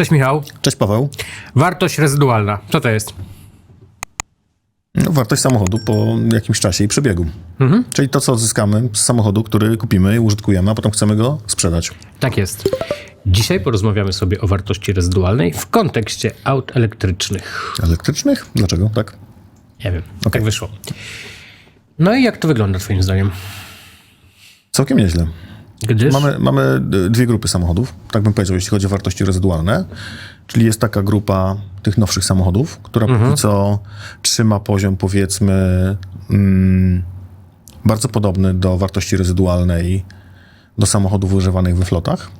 Cześć Michał. Cześć Paweł. Wartość rezydualna. Co to jest? No, wartość samochodu po jakimś czasie i przebiegu. Czyli to, co odzyskamy z samochodu, który kupimy i użytkujemy, a potem chcemy go sprzedać. Tak jest. Dzisiaj porozmawiamy sobie o wartości rezydualnej w kontekście aut elektrycznych. Elektrycznych? Dlaczego? Tak? Nie wiem, tak wyszło. No i jak to wygląda twoim zdaniem? Całkiem nieźle. Gdyż... Mamy, mamy dwie grupy samochodów, tak bym powiedział, jeśli chodzi o wartości rezydualne. Czyli jest taka grupa tych nowszych samochodów, która póki co trzyma poziom, powiedzmy, mm, bardzo podobny do wartości rezydualnej do samochodów używanych we flotach.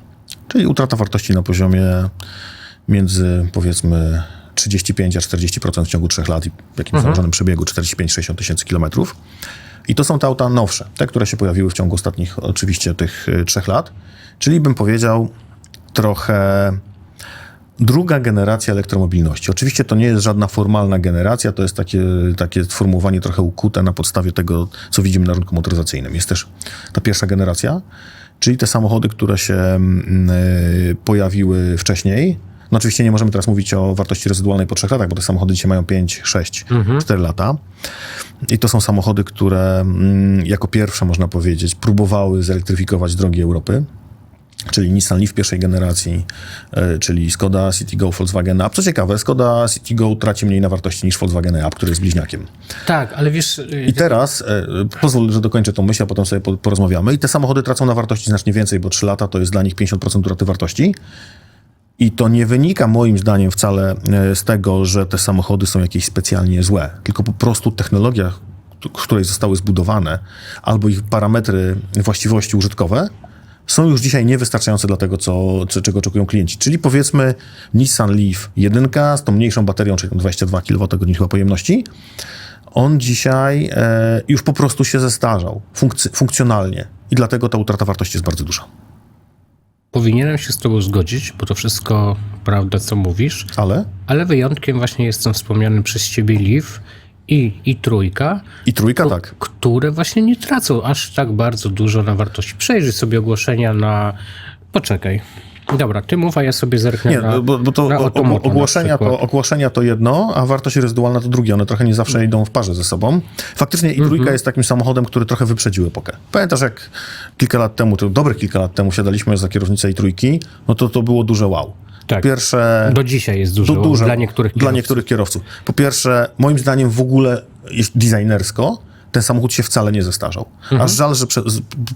Czyli utrata wartości na poziomie między, powiedzmy, 35 a 40% w ciągu 3 lat i w jakimś założonym przebiegu 45-60 tysięcy kilometrów. I to są te auta nowsze, te, które się pojawiły w ciągu ostatnich oczywiście tych y, trzech lat. Czyli bym powiedział trochę druga generacja elektromobilności. Oczywiście to nie jest żadna formalna generacja, to jest takie, takie sformułowanie trochę ukute na podstawie tego, co widzimy na rynku motoryzacyjnym. Jest też ta pierwsza generacja, czyli te samochody, które się mm, y, pojawiły wcześniej. No oczywiście nie możemy teraz mówić o wartości rezydualnej po trzech latach, bo te samochody dzisiaj mają 5, 6, 4 lata. I to są samochody, które mm, jako pierwsze, można powiedzieć, próbowały zelektryfikować drogi Europy. Czyli Nissan Leaf pierwszej generacji, e, czyli Skoda Citigo Volkswagen Up. Co ciekawe, Skoda Citigo traci mniej na wartości niż Volkswagen Up, który jest bliźniakiem. Tak, ale wiesz... I teraz, e, pozwól, że dokończę tą myśl, a potem sobie po- porozmawiamy. I te samochody tracą na wartości znacznie więcej, bo 3 lata to jest dla nich 50% utraty wartości. I to nie wynika moim zdaniem wcale e, z tego, że te samochody są jakieś specjalnie złe, tylko po prostu technologia, której zostały zbudowane, albo ich parametry, właściwości użytkowe są już dzisiaj niewystarczające dla tego, co, czego oczekują klienci. Czyli powiedzmy Nissan Leaf 1 z tą mniejszą baterią, czyli tam 22 kWh chyba pojemności, on dzisiaj e, już po prostu się zestarzał funkcy- funkcjonalnie i dlatego ta utrata wartości jest bardzo duża. Powinienem się z tobą zgodzić, bo to wszystko prawda, co mówisz, Ale ale wyjątkiem właśnie jest ten wspomniany przez ciebie Leaf i, i trójka, i trójka tak. które właśnie nie tracą aż tak bardzo dużo na wartości. Przejrzyj sobie ogłoszenia na... Poczekaj. Dobra, ty mów, a ja sobie zerknę Nie, na, bo, bo to na o- Otomoto na ogłoszenia, to ogłoszenia to jedno, a wartość rezydualna to drugie. One trochę nie zawsze idą w parze ze sobą. Faktycznie i trójka Mhm. jest takim samochodem, który trochę wyprzedził epokę. Pamiętasz, jak kilka lat temu, to dobre kilka lat temu siadaliśmy za kierownicę i trójki, no to to było duże wow. Tak. Po pierwsze... Do dzisiaj jest dużo, du- duże dla niektórych Dla kierowców. niektórych kierowców. Po pierwsze, moim zdaniem w ogóle jest designersko ten samochód się wcale nie zestarzał. Mhm. Aż żal, że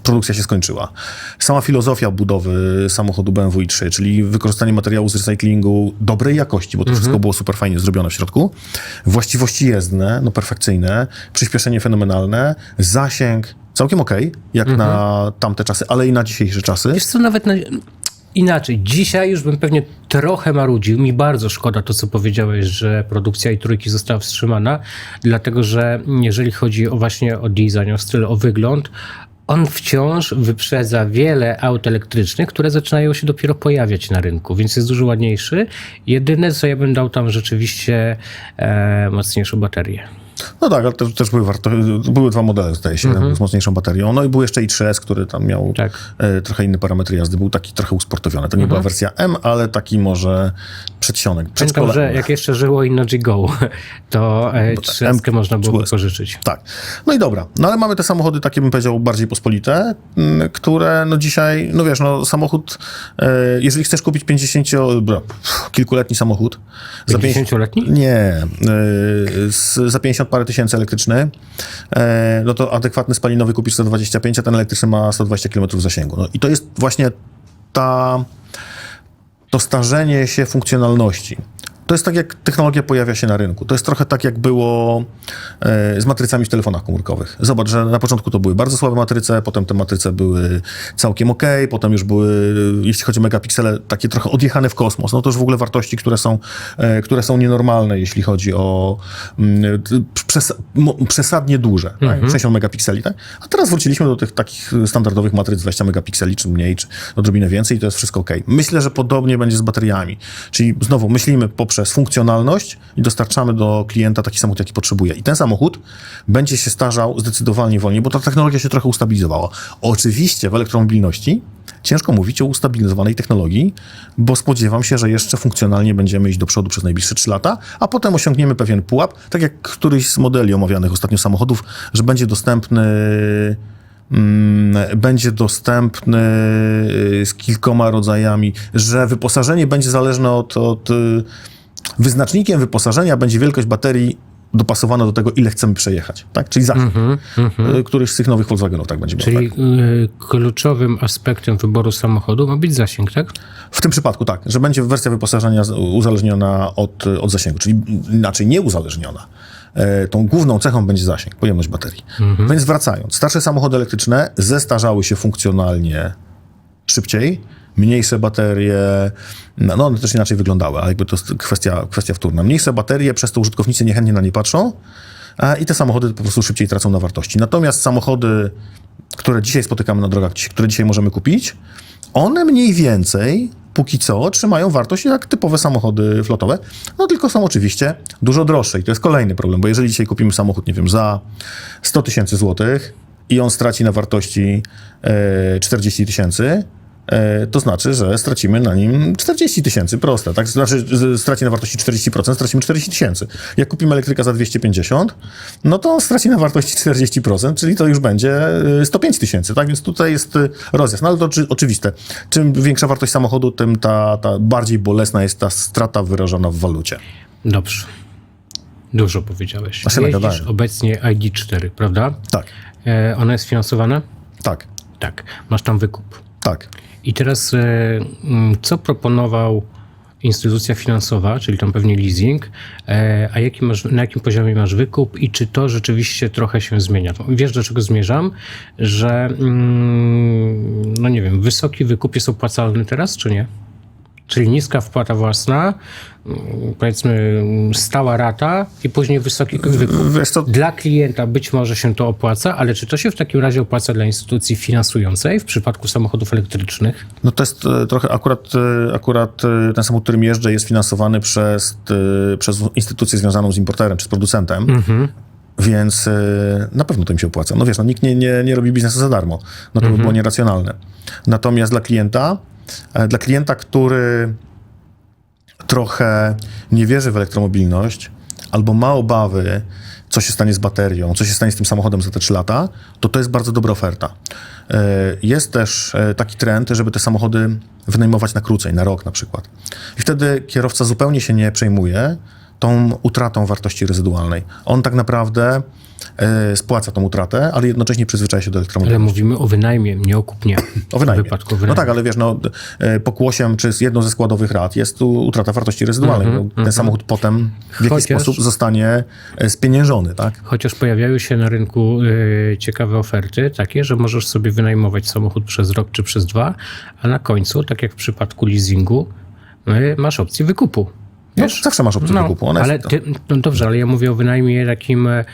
produkcja się skończyła. Sama filozofia budowy samochodu BMW i3, czyli wykorzystanie materiału z recyklingu dobrej jakości, bo to Mhm. wszystko było super fajnie zrobione w środku. Właściwości jezdne, no perfekcyjne, przyspieszenie fenomenalne, zasięg całkiem okej, jak Mhm. na tamte czasy, ale i na dzisiejsze czasy. Wiesz co, nawet na... inaczej. Dzisiaj już bym pewnie trochę marudził. Mi bardzo szkoda to, co powiedziałeś, że produkcja i trójki została wstrzymana, dlatego że jeżeli chodzi o właśnie o design, o styl, o wygląd, on wciąż wyprzedza wiele aut elektrycznych, które zaczynają się dopiero pojawiać na rynku, więc jest dużo ładniejszy. Jedyne, co ja bym dał tam rzeczywiście e, mocniejszą baterię. No tak, ale też, też były, warto, były dwa modele, zdaje się, z mocniejszą baterią. No i był jeszcze i 3S, który tam miał Tak. e, trochę inne parametry jazdy. Był taki trochę usportowiony. To nie była wersja M, ale taki może przedsionek. Pamiętam, że M. jak jeszcze żyło Innogy Go, to e, trzeskę można było pożyczyć. Tak. No i dobra. No ale mamy te samochody takie, bym powiedział, bardziej pospolite, m, które no dzisiaj, no wiesz, no samochód, e, jeżeli chcesz kupić 50, bro, kilkuletni samochód, za 50 50-letni? Nie, e, z, za 50 parę tysięcy elektryczny, e, no to adekwatny spalinowy kupisz 125, a ten elektryczny ma 120 km zasięgu. No i to jest właśnie ta, to starzenie się funkcjonalności. To jest tak, jak technologia pojawia się na rynku. To jest trochę tak, jak było e, z matrycami w telefonach komórkowych. Zobacz, że na początku to były bardzo słabe matryce, potem te matryce były całkiem ok, potem już były, jeśli chodzi o megapiksele, takie trochę odjechane w kosmos. No to już w ogóle wartości, które są, e, które są nienormalne, jeśli chodzi o mm, przes przesadnie duże, tak? 60 megapikseli. Tak? A teraz wróciliśmy do tych takich standardowych matryc 20 megapikseli, czy mniej, czy odrobinę więcej i to jest wszystko ok. Myślę, że podobnie będzie z bateriami. Czyli znowu myślimy poprzez funkcjonalność i dostarczamy do klienta taki samochód, jaki potrzebuje. I ten samochód będzie się starzał zdecydowanie wolniej, bo ta technologia się trochę ustabilizowała. Oczywiście w elektromobilności ciężko mówić o ustabilizowanej technologii, bo spodziewam się, że jeszcze funkcjonalnie będziemy iść do przodu przez najbliższe 3 lata, a potem osiągniemy pewien pułap, tak jak któryś z modeli omawianych ostatnio samochodów, że będzie dostępny mm, będzie dostępny y, z kilkoma rodzajami, że wyposażenie będzie zależne od, od y, wyznacznikiem wyposażenia będzie wielkość baterii dopasowana do tego, ile chcemy przejechać, tak? Czyli zasięg. Y, Któryś z tych nowych Volkswagenów tak będzie miał. Czyli Tak? y, kluczowym aspektem wyboru samochodu ma być zasięg, tak? W tym przypadku tak, że będzie wersja wyposażenia uzależniona od, od zasięgu, czyli inaczej nie uzależniona. E, Tą główną cechą będzie zasięg, pojemność baterii. Więc wracając, starsze samochody elektryczne zestarzały się funkcjonalnie szybciej, mniejsze baterie, no no one też inaczej wyglądały, ale jakby to jest kwestia, kwestia wtórna. Mniejsze baterie, przez to użytkownicy niechętnie na nie patrzą a, i te samochody po prostu szybciej tracą na wartości. Natomiast samochody, które dzisiaj spotykamy na drogach, które dzisiaj możemy kupić, one mniej więcej póki co trzymają wartość jak typowe samochody flotowe, no tylko są oczywiście dużo droższe i to jest kolejny problem, bo jeżeli dzisiaj kupimy samochód, nie wiem, za 100 tysięcy złotych i on straci na wartości e, 40 tysięcy, e, to znaczy, że stracimy na nim 40 tysięcy, proste, tak? Znaczy, straci na wartości 40%, stracimy 40 tysięcy. Jak kupimy elektryka za 250, no to straci na wartości 40%, czyli to już będzie e, 105 tysięcy, tak? Więc tutaj jest e, rozjazd. No ale to oczy, oczywiste. Czym większa wartość samochodu, tym ta, ta bardziej bolesna jest ta strata wyrażona w walucie. Dobrze. Dużo powiedziałeś. Jeździsz obecnie ID4, prawda? Tak, E, ona jest finansowana? tak, Tak. Masz tam wykup. tak. I teraz e, mm, co proponował instytucja finansowa, czyli tam pewnie leasing, e, a jaki masz, na jakim poziomie masz wykup i czy to rzeczywiście trochę się zmienia? Wiesz, do czego zmierzam? Że, mm, no nie wiem, wysoki wykup jest opłacalny teraz, czy nie? Czyli niska wpłata własna, powiedzmy stała rata i później wysoki wykup. Co, Dla klienta być może się to opłaca, ale czy to się w takim razie opłaca dla instytucji finansującej w przypadku samochodów elektrycznych? No to jest e, trochę akurat, e, akurat e, ten samochód, którym jeżdżę, jest finansowany przez, przez instytucję związaną z importerem czy z producentem. Więc e, na pewno to im się opłaca. No wiesz, no, nikt nie, nie, nie robi biznesu za darmo. No to by było nieracjonalne. Natomiast dla klienta, dla klienta, który trochę nie wierzy w elektromobilność albo ma obawy, co się stanie z baterią, co się stanie z tym samochodem za te 3 lata, to to jest bardzo dobra oferta. E, Jest też e, taki trend, żeby te samochody wynajmować na krócej, na rok na przykład. I wtedy kierowca zupełnie się nie przejmuje tą utratą wartości rezydualnej. On tak naprawdę e, spłaca tą utratę, ale jednocześnie przyzwyczaja się do Ale elektromobilności. mówimy o wynajmie, nie o kupnie. O wynajmie. Wypadku No wynajmu. tak, ale wiesz, no, e, pokłosiem, czy z jedną ze składowych rat jest tu utrata wartości rezydualnej. No, ten samochód potem w jakiś Chociaż- sposób zostanie e, spieniężony, tak? Chociaż pojawiają się na rynku y, ciekawe oferty, takie, że możesz sobie wynajmować samochód przez rok czy przez dwa, a na końcu, tak jak w przypadku leasingu, y, masz opcję wykupu. No, zawsze masz opcję wykupu. Ona ale ty, no dobrze, ale ja mówię o wynajmie takim, e,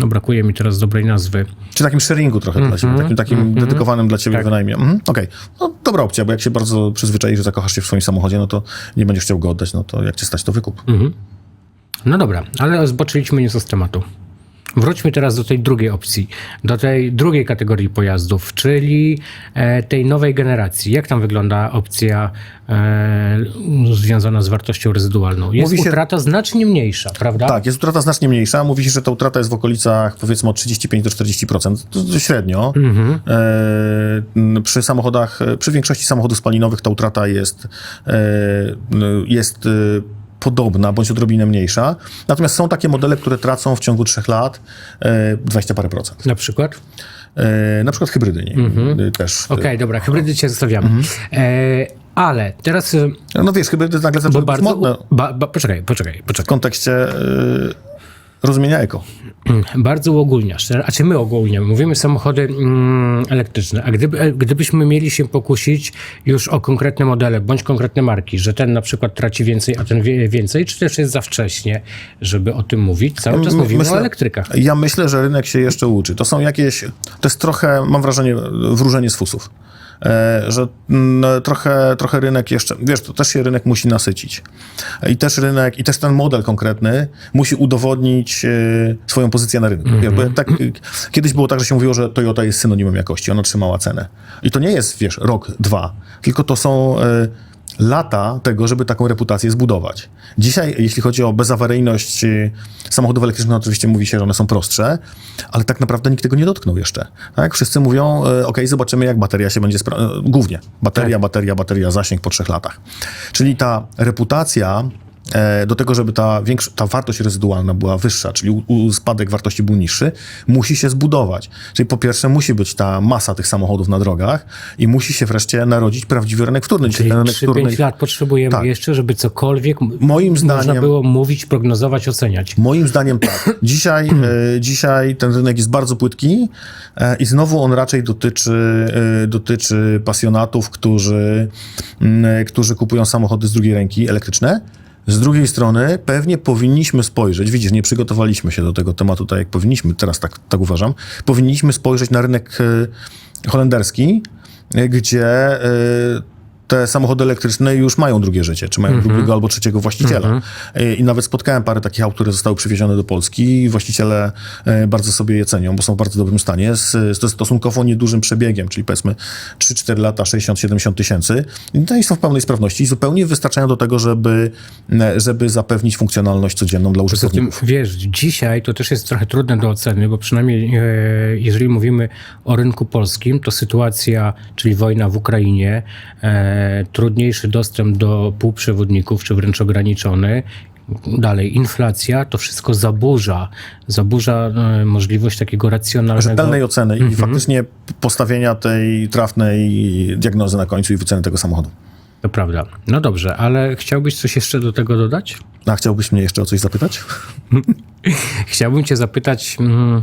no brakuje mi teraz dobrej nazwy. Czy takim sharingu trochę dla ciebie, takim, takim dedykowanym dla ciebie Tak. wynajmie. Mhm, Okej, no dobra opcja, bo jak się bardzo przyzwyczaisz, że zakochasz się w swoim samochodzie, no to nie będziesz chciał go oddać, no to jak cię stać, to wykup. No dobra, ale zboczyliśmy nieco z tematu. Wróćmy teraz do tej drugiej opcji, do tej drugiej kategorii pojazdów, czyli e, tej nowej generacji. Jak tam wygląda opcja e, związana z wartością rezydualną? Jest Mówi się- utrata znacznie mniejsza, prawda? Tak, jest utrata znacznie mniejsza. Mówi się, że ta utrata jest w okolicach powiedzmy od 35 do 40%. To, to średnio. Mhm. E, przy samochodach, przy większości samochodów spalinowych ta utrata jest, jest podobna, bądź odrobinę mniejsza. Natomiast są takie modele, które tracą w ciągu 3 lat e, 20 parę procent. Na przykład? E, na przykład hybrydy nie, e, też. Mhm. Okej, dobra, hybrydy cię zostawiamy. Mhm. E, ale teraz, e, No wiesz, hybrydy nagle zaczęły być modne Ba, ba, poczekaj, poczekaj, w poczekaj. kontekście e, rozumienia eko. Bardzo uogólniasz. A czy my ogólniamy? Mówimy samochody mm, elektryczne. A gdyby, e, gdybyśmy mieli się pokusić już o konkretne modele, bądź konkretne marki, że ten na przykład traci więcej, a ten więcej, czy też jest za wcześnie, żeby o tym mówić? Cały czas mówimy myślę- o elektrykach. Ja myślę, że rynek się jeszcze uczy. To są jakieś, to jest trochę, mam wrażenie, wróżenie z fusów. E, że mm, trochę, trochę rynek jeszcze, wiesz, to też się rynek musi nasycić. I też rynek, i też ten model konkretny musi udowodnić e, swoją pozycję na rynku. Jakby tak, e, kiedyś było tak, że się mówiło, że Toyota jest synonimem jakości, ona trzymała cenę. I to nie jest, wiesz, rok, dwa, tylko to są e, lata tego, żeby taką reputację zbudować. Dzisiaj, jeśli chodzi o bezawaryjność samochodów elektrycznych, oczywiście mówi się, że one są prostsze, ale tak naprawdę nikt tego nie dotknął jeszcze. Tak? Wszyscy mówią, e, ok, zobaczymy jak bateria się będzie sprawdzać. Głównie bateria, bateria, bateria, zasięg po trzech latach. Czyli ta reputacja e, do tego, żeby ta, większa, ta wartość rezydualna była wyższa, czyli u, u spadek wartości był niższy, musi się zbudować. Czyli po pierwsze musi być ta masa tych samochodów na drogach i musi się wreszcie narodzić prawdziwy rynek wtórny. Czyli ten rynek 3-5 lat potrzebujemy Tak. jeszcze, żeby cokolwiek Moim można zdaniem- było mówić, prognozować, oceniać. Moim zdaniem tak. Dzisiaj, e, dzisiaj ten rynek jest bardzo płytki e, i znowu on raczej dotyczy, e, dotyczy pasjonatów, którzy, e, którzy kupują samochody z drugiej ręki elektryczne. Z drugiej strony pewnie powinniśmy spojrzeć, widzisz, nie przygotowaliśmy się do tego tematu tak jak powinniśmy, teraz tak, tak uważam, powinniśmy spojrzeć na rynek e, holenderski, e, gdzie e, te samochody elektryczne już mają drugie życie, czy mają drugiego albo trzeciego właściciela. E, I nawet spotkałem parę takich aut, które zostały przywiezione do Polski i właściciele e, bardzo sobie je cenią, bo są w bardzo dobrym stanie, z, z stosunkowo niedużym przebiegiem, czyli powiedzmy 3-4 lata, 60-70 tysięcy. I to są w pełnej sprawności i zupełnie wystarczają do tego, żeby, żeby zapewnić funkcjonalność codzienną dla tym, użytkowników. wiesz, dzisiaj to też jest trochę trudne do oceny, bo przynajmniej e, jeżeli mówimy o rynku polskim, to sytuacja, czyli wojna w Ukrainie, e, trudniejszy dostęp do półprzewodników, czy wręcz ograniczony, dalej inflacja, to wszystko zaburza, zaburza e, możliwość takiego racjonalnego... Rzetelnej oceny Mhm. i faktycznie postawienia tej trafnej diagnozy na końcu i wyceny tego samochodu. To prawda. No dobrze, ale chciałbyś coś jeszcze do tego dodać? A chciałbyś mnie jeszcze o coś zapytać? Chciałbym Cię zapytać, mm,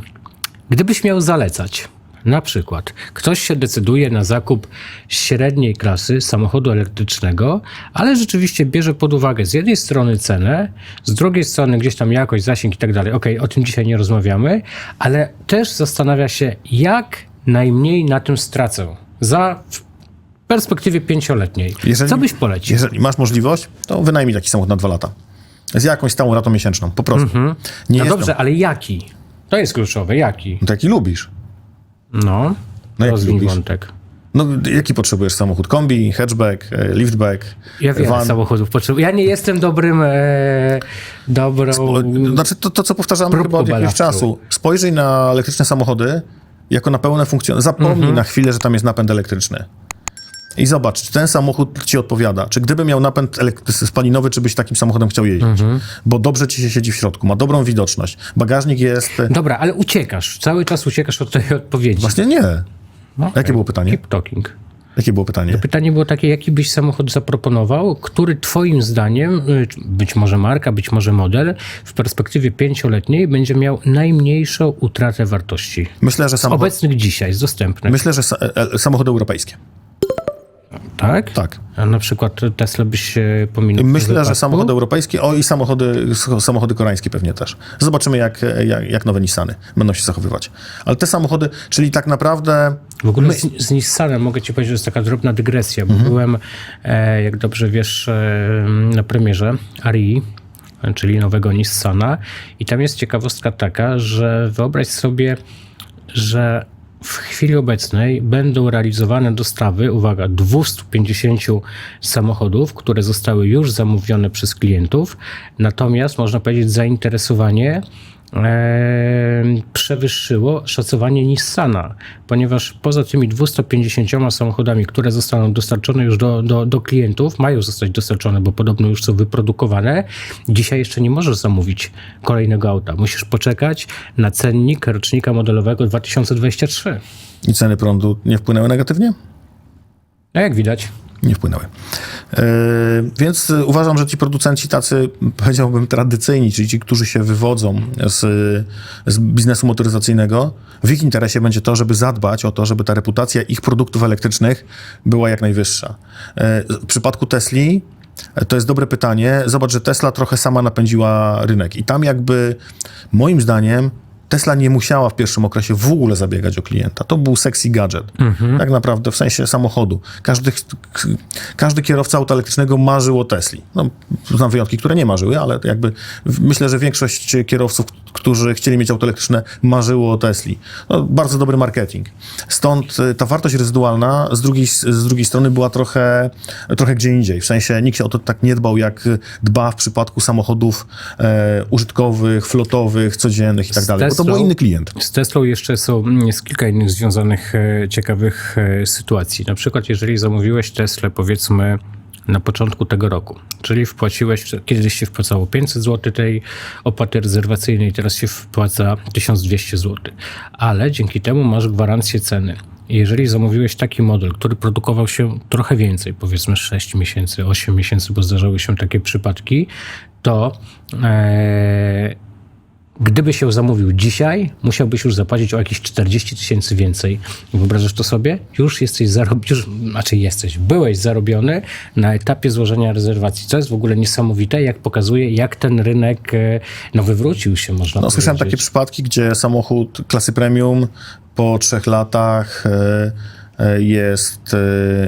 gdybyś miał zalecać, na przykład, ktoś się decyduje na zakup średniej klasy samochodu elektrycznego, ale rzeczywiście bierze pod uwagę z jednej strony cenę, z drugiej strony gdzieś tam jakość, zasięg i tak dalej. Okej, o tym dzisiaj nie rozmawiamy, ale też zastanawia się, jak najmniej na tym stracę za w perspektywie pięcioletniej. Jeżeli- Co byś polecił? Jeżeli masz możliwość, to wynajmij taki samochód na dwa lata. Z jakąś stałą ratą miesięczną, po prostu. Nie No dobrze, ale jaki? To jest kluczowe, jaki? To jaki lubisz. No, No rozwij wątek. No, jaki potrzebujesz samochód? Kombi, hatchback, e, liftback, Ja van? samochodów potrzebuję. Ja nie jestem dobrym, e, dobrą... Znaczy to, to co powtarzamy chyba od jakiegoś czasu. Spojrzyj na elektryczne samochody jako na pełne funkcjonowanie. Zapomnij Mhm. na chwilę, że tam jest napęd elektryczny. I zobacz, czy ten samochód ci odpowiada. Czy gdyby miał napęd spalinowy, czy byś takim samochodem chciał jeździć? Mhm. Bo dobrze ci się siedzi w środku, ma dobrą widoczność. Bagażnik jest... Dobra, ale uciekasz. Cały czas uciekasz od tej odpowiedzi. Właśnie nie. No, Jakie było pytanie? Keep talking. Jakie było pytanie? Pytanie było takie, jaki byś samochód zaproponował, który twoim zdaniem, y, być może marka, być może model, w perspektywie pięcioletniej będzie miał najmniejszą utratę wartości? Myślę, że Z samochód... obecnych dzisiaj, z dostępnych. Myślę, że e- e- samochody europejskie. Tak? Tak. A na przykład Tesla byś się pominął? Myślę, że samochody europejskie, o i samochody, samochody koreańskie pewnie też. Zobaczymy, jak, jak, jak nowe Nissany będą się zachowywać. Ale te samochody, czyli tak naprawdę W ogóle z, z Nissanem mogę ci powiedzieć, że jest taka drobna dygresja, bo byłem, e, jak dobrze wiesz, e, na premierze Arii, czyli nowego Nissana i tam jest ciekawostka taka, że wyobraź sobie, że w chwili obecnej będą realizowane dostawy, uwaga, 250 samochodów, które zostały już zamówione przez klientów, natomiast można powiedzieć zainteresowanie przewyższyło szacowanie Nissana, ponieważ poza tymi 250 samochodami, które zostaną dostarczone już do, do, do klientów, mają zostać dostarczone, bo podobno już są wyprodukowane, dzisiaj jeszcze nie możesz zamówić kolejnego auta. Musisz poczekać na cennik rocznika modelowego 2023. i ceny prądu nie wpłynęły negatywnie? A jak widać, Nie wpłynęły. Yy, więc uważam, że ci producenci tacy, powiedziałbym, tradycyjni, czyli ci, którzy się wywodzą z, z biznesu motoryzacyjnego, w ich interesie będzie to, żeby zadbać o to, żeby ta reputacja ich produktów elektrycznych była jak najwyższa. Yy, w przypadku Tesli e, to jest dobre pytanie. Zobacz, że Tesla trochę sama napędziła rynek i tam jakby moim zdaniem Tesla nie musiała w pierwszym okresie w ogóle zabiegać o klienta. To był sexy gadżet. Tak naprawdę w sensie samochodu. Każdy, każdy kierowca auta elektrycznego marzył o Tesli. No, znam wyjątki, które nie marzyły, ale jakby myślę, że większość kierowców, którzy chcieli mieć auto elektryczne, marzyło o Tesli. No, bardzo dobry marketing. Stąd y, ta wartość rezydualna z drugiej, z drugiej strony była trochę, trochę gdzie indziej. W sensie nikt się o to tak nie dbał, jak dba w przypadku samochodów e, użytkowych, flotowych, codziennych i tak dalej. Bo to był inny klient. Z Teslą jeszcze są mm, jest kilka innych związanych e, ciekawych e, sytuacji. Na przykład, jeżeli zamówiłeś Teslę, powiedzmy, na początku tego roku, czyli wpłaciłeś, kiedyś się wpłacało 500 zł tej opłaty rezerwacyjnej, teraz się wpłaca 1200 zł, ale dzięki temu masz gwarancję ceny. Jeżeli zamówiłeś taki model, który produkował się trochę więcej, powiedzmy 6 miesięcy, 8 miesięcy, bo zdarzały się takie przypadki, to e, Gdyby się zamówił dzisiaj, musiałbyś już zapłacić o jakieś 40 tysięcy więcej. Wyobrażasz to sobie? Już jesteś zarobiony, już, znaczy jesteś, byłeś zarobiony na etapie złożenia rezerwacji. Co jest w ogóle niesamowite, jak pokazuje, jak ten rynek e, no, wywrócił się, można No, słyszałem takie powiedzieć. przypadki, gdzie samochód klasy premium po trzech latach e, e, jest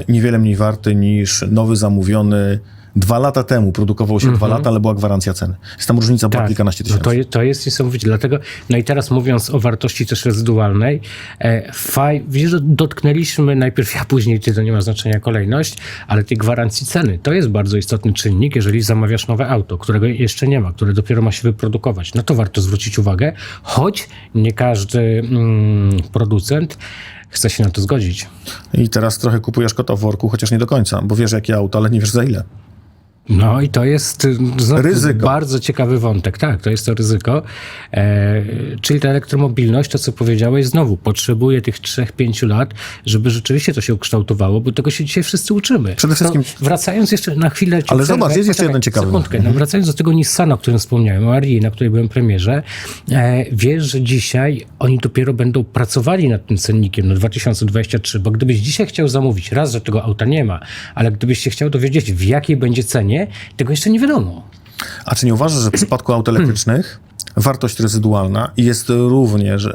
niewiele mniej warty niż nowy zamówiony dwa lata temu. Produkował się dwa lata, ale była gwarancja ceny. Jest tam różnica była kilkanaście no tysięcy. to, je- to jest niesamowite. Dlatego, no i teraz mówiąc o wartości też rezydualnej, e, faj, że dotknęliśmy najpierw ja, później ty, to nie ma znaczenia kolejność, ale tej gwarancji ceny. To jest bardzo istotny czynnik, jeżeli zamawiasz nowe auto, którego jeszcze nie ma, które dopiero ma się wyprodukować. No to warto zwrócić uwagę, choć nie każdy mm, producent chce się na to zgodzić. I teraz trochę kupujesz kota w worku, chociaż nie do końca, bo wiesz jakie auto, ale nie wiesz za ile. No i to jest y, Ryzyko. bardzo ciekawy wątek. Tak, to jest to ryzyko. E, czyli ta elektromobilność, to co powiedziałeś, znowu potrzebuje tych 3-5 lat, żeby rzeczywiście to się ukształtowało, bo tego się dzisiaj wszyscy uczymy. Przede wszystkim- No, wracając jeszcze na chwilę... Ale przerwę. zobacz, jest jeszcze jeden ciekawy Sekundkę. No, wracając do tego Nissana, o którym wspomniałem, o Arii, na której byłem premierze, e, wiesz, że dzisiaj oni dopiero będą pracowali nad tym cennikiem na 2023, bo gdybyś dzisiaj chciał zamówić, raz, że tego auta nie ma, ale gdybyś się chciał dowiedzieć, w jakiej będzie cenie, tego jeszcze nie wiadomo. A czy nie uważasz, że w przypadku aut elektrycznych wartość rezydualna jest również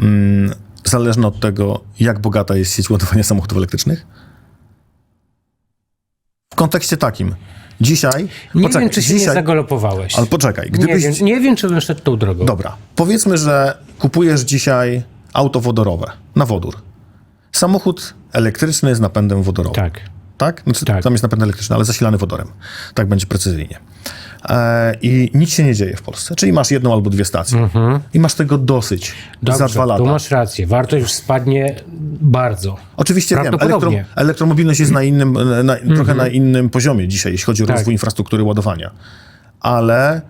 mm, zależna od tego, jak bogata jest sieć ładowania samochodów elektrycznych? W kontekście takim. Dzisiaj. Nie poczekaj, wiem, czy się dzisiaj, nie zagalopowałeś. Ale poczekaj, nie, gdybyś. wiem, nie wiem, czy bym szedł tą drogą. Dobra. Powiedzmy, że kupujesz dzisiaj auto wodorowe na wodór. Samochód elektryczny z napędem wodorowym. Tak. Tak? Znaczy, Tak. Tam jest napęd elektryczny, ale zasilany wodorem. Tak będzie precyzyjnie. E, I nic się nie dzieje w Polsce. Czyli masz jedną albo dwie stacje. I masz tego dosyć Dobrze, za dwa lata. tu masz rację. Wartość już spadnie bardzo. Oczywiście wiem, elektro, elektromobilność jest na innym, na, trochę na innym poziomie dzisiaj, jeśli chodzi o Tak. rozwój infrastruktury ładowania. Ale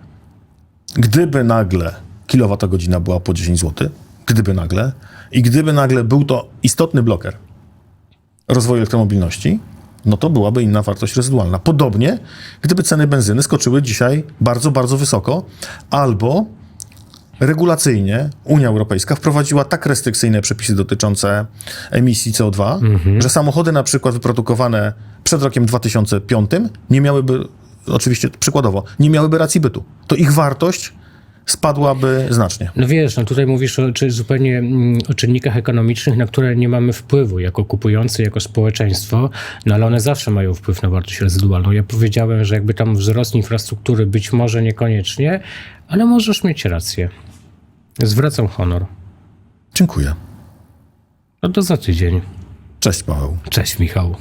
gdyby nagle kilowatogodzina była po 10 zł, gdyby nagle, i gdyby nagle był to istotny bloker rozwoju elektromobilności, no to byłaby inna wartość rezydualna. Podobnie, gdyby ceny benzyny skoczyły dzisiaj bardzo, bardzo wysoko, albo regulacyjnie Unia Europejska wprowadziła tak restrykcyjne przepisy dotyczące emisji CO2, że samochody na przykład wyprodukowane przed rokiem 2005 nie miałyby, oczywiście przykładowo, nie miałyby racji bytu. To ich wartość spadłaby znacznie. No wiesz, no tutaj mówisz o, czy zupełnie mm, o czynnikach ekonomicznych, na które nie mamy wpływu jako kupujący, jako społeczeństwo, no ale one zawsze mają wpływ na wartość rezydualną. Ja powiedziałem, że jakby tam wzrost infrastruktury być może niekoniecznie, ale możesz mieć rację. Zwracam honor. Dziękuję. No to za tydzień. Cześć Paweł. Cześć Michał.